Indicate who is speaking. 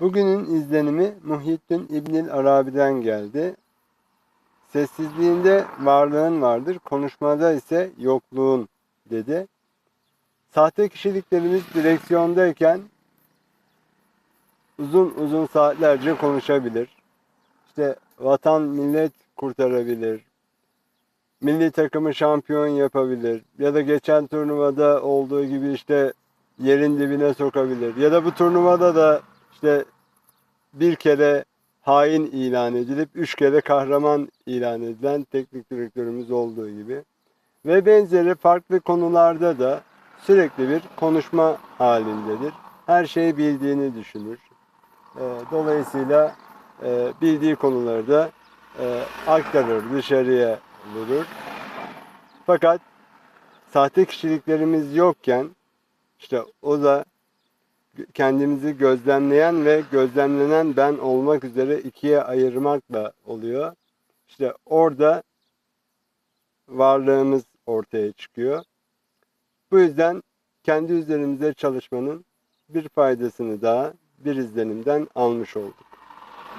Speaker 1: Bugünün izlenimi Muhyiddin İbnül Arabi'den geldi. Sessizliğinde varlığın vardır, konuşmada ise yokluğun dedi. Sahte kişiliklerimiz direksiyondayken uzun uzun saatlerce konuşabilir. İşte vatan millet kurtarabilir. Milli takımı şampiyon yapabilir. Ya da geçen turnuvada olduğu gibi işte yerin dibine sokabilir. Ya da bu turnuvada da işte bir kere hain ilan edilip üç kere kahraman ilan edilen teknik direktörümüz olduğu gibi. Ve benzeri farklı konularda da sürekli bir konuşma halindedir. Her şeyi bildiğini düşünür. Ee, Dolayısıyla e, bildiği konuları da e, aktarır, dışarıya vurur. Fakat sahte kişiliklerimiz yokken işte o da kendimizi gözlemleyen ve gözlemlenen ben olmak üzere ikiye ayırmakla oluyor. İşte orada varlığımız ortaya çıkıyor. Bu yüzden kendi üzerimize çalışmanın bir faydasını daha bir izlenimden almış olduk.